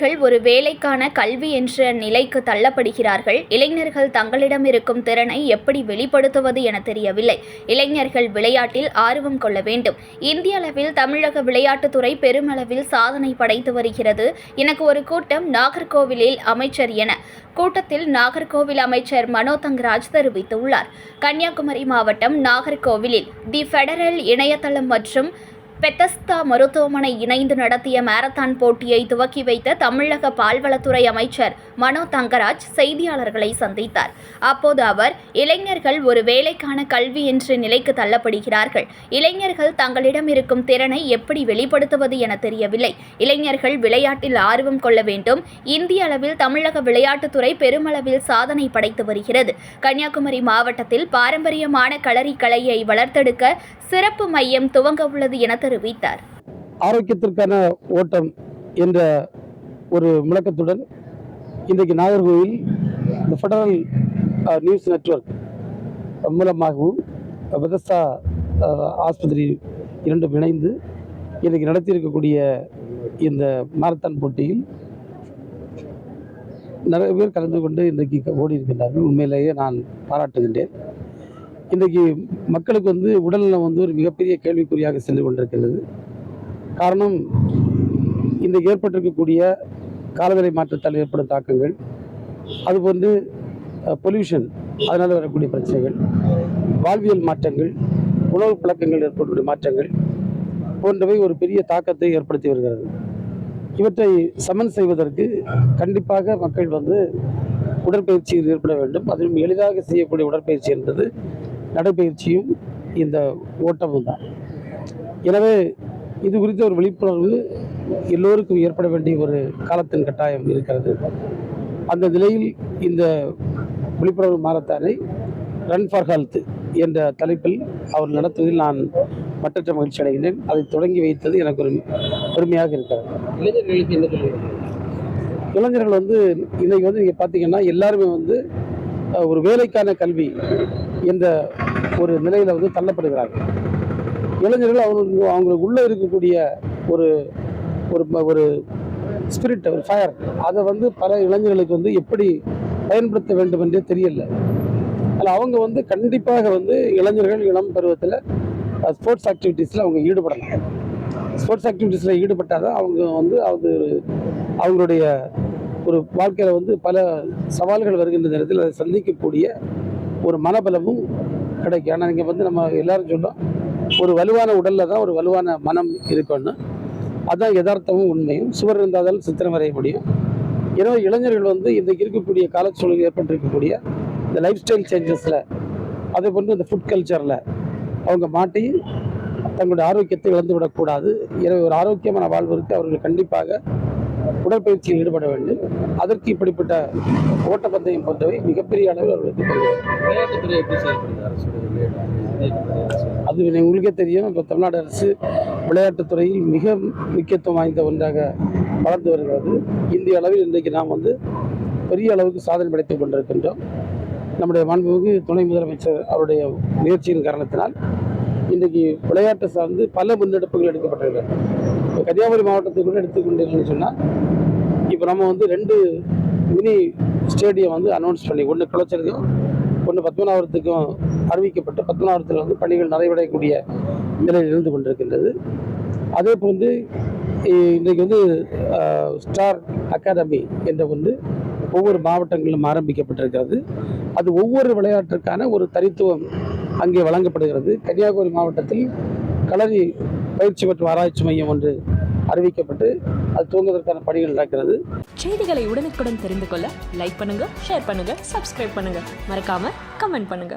ஒரு வேலைக்கான கல்வி என்ற நிலைக்கு தள்ளப்படுகிறார்கள். இளைஞர்கள் தங்களிடம் இருக்கும் திறனை எப்படி வெளிப்படுத்துவது என தெரியவில்லை. இளைஞர்கள் விளையாட்டில் ஆர்வம் கொள்ள வேண்டும். இந்திய அளவில் தமிழக விளையாட்டுத்துறை பெருமளவில் சாதனை படைத்து வருகிறது. எனக்கு ஒரு கூட்டம் நாகர்கோவிலில் அமைச்சர் என. கூட்டத்தில் நாகர்கோவில் அமைச்சர் மனோ தங்கராஜ் தெரிவித்துள்ளார். கன்னியாகுமரி மாவட்டம் நாகர்கோவிலில் தி ஃபெடரல் இணையதளம் மற்றும் பெத்தஸ்தா மருத்துவமனை இணைந்து நடத்திய மாரத்தான் போட்டியை துவக்கி வைத்த தமிழக பால்வளத்துறை அமைச்சர் மனோ தங்கராஜ் செய்தியாளர்களை சந்தித்தார். அப்போது அவர் இளைஞர்கள் ஒரு வேலைக்கான கல்வி என்ற நிலைக்கு தள்ளப்படுகிறார்கள். இளைஞர்கள் தங்களிடம் இருக்கும் திறனை எப்படி வெளிப்படுத்துவது என தெரியவில்லை. இளைஞர்கள் விளையாட்டில் ஆர்வம் கொள்ள வேண்டும். இந்திய அளவில் தமிழக விளையாட்டுத்துறை பெருமளவில் சாதனை படைத்து வருகிறது. கன்னியாகுமரி மாவட்டத்தில் பாரம்பரியமான களரி கலையை வளர்த்தெடுக்க சிறப்பு மையம் துவங்க உள்ளது என தெரிவித்தார். ஆரோக்கியத்திற்கான ஓட்டம் என்ற ஒரு முழக்கத்துடன் இன்றைக்கு நாகர்கோவில் இந்த ஃபெடரல் நியூஸ் நெட்வொர்க் மூலமாகவும் பெதஸ்தா ஆஸ்பத்திரி இரண்டும் இணைந்து இன்றைக்கு நடத்தியிருக்கக்கூடிய இந்த மாரத்தான் போட்டியில் நிறைய பேர் கலந்து கொண்டு இன்றைக்கு ஓடி இருக்கின்றார்கள் உண்மையிலேயே நான் பாராட்டுகின்றேன். இன்றைக்கு மக்களுக்கு வந்து உடல்நலம் வந்து ஒரு மிகப்பெரிய கேள்விக்குறியாக சென்று கொண்டிருக்கிறது. காரணம் இன்றைக்கு ஏற்பட்டிருக்கக்கூடிய காலநிலை மாற்றத்தால் ஏற்படும் தாக்கங்கள் அது வந்து பொல்யூஷன் அதனால் வரக்கூடிய பிரச்சனைகள் வாழ்வியல் மாற்றங்கள் உணவு பழக்கங்கள் ஏற்படக்கூடிய மாற்றங்கள் போன்றவை ஒரு பெரிய தாக்கத்தை ஏற்படுத்தி வருகிறது. இவற்றை சமன் செய்வதற்கு கண்டிப்பாக மக்கள் வந்து உடற்பயிற்சியில் ஏற்பட வேண்டும். அதிலும் எளிதாக செய்யக்கூடிய உடற்பயிற்சி என்பது நடைப்பயிற்சியும் இந்த ஓட்டமும் தான். எனவே இது குறித்த ஒரு விழிப்புணர்வு எல்லோருக்கும் ஏற்பட வேண்டிய ஒரு காலத்தின் கட்டாயம் இருக்கிறது. அந்த நிலையில் இந்த விழிப்புணர்வு மாரத்தானை ரன் ஃபார் ஹெல்த் என்ற தலைப்பில் அவர் நடத்துவதில் நான் மற்றற்ற மகிழ்ச்சி அடைகின்றேன். அதை தொடங்கி வைத்தது எனக்கு ஒரு பெருமையாக இருக்கிறது. இளைஞர்களுக்கு என்ன இளைஞர்கள் வந்து இன்னைக்கு வந்து நீங்கள் பார்த்தீங்கன்னா எல்லாருமே வந்து ஒரு வேலைக்கான கல்வி என்ற ஒரு நிலையில் வந்து தள்ளப்படுகிறார்கள். இளைஞர்கள் அவங்களுக்கு அவங்களுக்கு உள்ளே இருக்கக்கூடிய ஒரு ஒரு ஒரு ஸ்பிரிட் ஒரு ஃபயர் அதை வந்து பல இளைஞர்களுக்கு வந்து எப்படி பயன்படுத்த வேண்டும் என்றே தெரியல. அதில் அவங்க வந்து கண்டிப்பாக வந்து இளைஞர்கள் இளம் பருவத்தில் ஸ்போர்ட்ஸ் ஆக்டிவிட்டீஸில் அவங்க ஈடுபடலாம். ஸ்போர்ட்ஸ் ஆக்டிவிட்டீஸில் ஈடுபட்டால் தான் அவங்க வந்து அது ஒரு- அவங்களுடைய ஒரு வாழ்க்கையில் வந்து பல சவால்கள் வருகின்ற நேரத்தில் அதை சந்திக்கக்கூடிய ஒரு மனபலமும் கிடைக்கும் ஆனால் இங்கே வந்து நம்ம எல்லாரும் சொல்லும் ஒரு வலுவான உடலில் தான் ஒரு வலுவான மனம் இருக்கணும் அதுதான் யதார்த்தமும் உண்மையும். சுவர் இருந்தால் தான் சித்திரம் வரைய முடியும். எனவே இளைஞர்கள் வந்து இன்றைக்கு இருக்கக்கூடிய காலச்சூழல் ஏற்பட்டிருக்கக்கூடிய இந்த லைஃப் ஸ்டைல் சேஞ்சஸில் அதே போன்று இந்த ஃபுட் கல்ச்சரில் அவங்க மாட்டி தங்களுடைய ஆரோக்கியத்தை இழந்து விடக்கூடாது எனவே ஒரு ஆரோக்கியமான வாழ்வதற்கு அவர்கள் கண்டிப்பாக உடற்பயிற்சியில் ஈடுபட வேண்டும். அதற்கு இப்படிப்பட்ட ஓட்டப்பந்தயம் போன்றவை மிகப்பெரிய அளவில் அவர்களுக்கு அது உங்களுக்கே தெரியும். இப்போ தமிழ்நாடு அரசு விளையாட்டுத் மிக முக்கியத்துவம் வாய்ந்த ஒன்றாக வளர்ந்து வருகிறது. இந்திய அளவில் இன்றைக்கு நாம் வந்து பெரிய அளவுக்கு சாதனை படைத்துக் கொண்டிருக்கின்றோம். நம்முடைய மாண்புமிகு துணை முதலமைச்சர் அவருடைய முயற்சியின் காரணத்தினால் இன்றைக்கு விளையாட்டு சார்ந்து பல முன்னெடுப்புகள் எடுக்கப்பட்டிருக்கிறது இப்போ கன்னியாகுமரி மாவட்டத்தை கூட எடுத்துக்கொண்டீங்கன்னு சொன்னால் இப்போ நம்ம வந்து ரெண்டு மினி ஸ்டேடியம் வந்து அனௌன்ஸ் பண்ணி ஒன்று குளச்சலுக்கும் ஒன்று பத்மநாபுரத்துக்கும் அறிவிக்கப்பட்டு பத்மநாபுரத்தில் வந்து பணிகள் நிறைவடையக்கூடிய நிலையில் இருந்து கொண்டிருக்கின்றது. அதே போன்று வந்து இன்றைக்கு வந்து ஸ்டார் அகாடமி என்ற ஒன்று ஒவ்வொரு மாவட்டங்களிலும் ஆரம்பிக்கப்பட்டிருக்கிறது. அது ஒவ்வொரு விளையாட்டிற்கான ஒரு தனித்துவம் அங்கே வழங்கப்படுகிறது. கன்னியாகுமரி மாவட்டத்தில் களரி பயிற்சி மற்றும் ஆராய்ச்சி மையம் ஒன்று அறிவிக்கப்பட்டு அது தூங்குவதற்கான பணிகள் நடக்கிறது. செய்திகளை உடனுக்குடன் தெரிந்து கொள்ள லைக் பண்ணுங்க ஷேர் பண்ணுங்க சப்ஸ்கிரைப் பண்ணுங்க. மறக்காம கமெண்ட் பண்ணுங்க.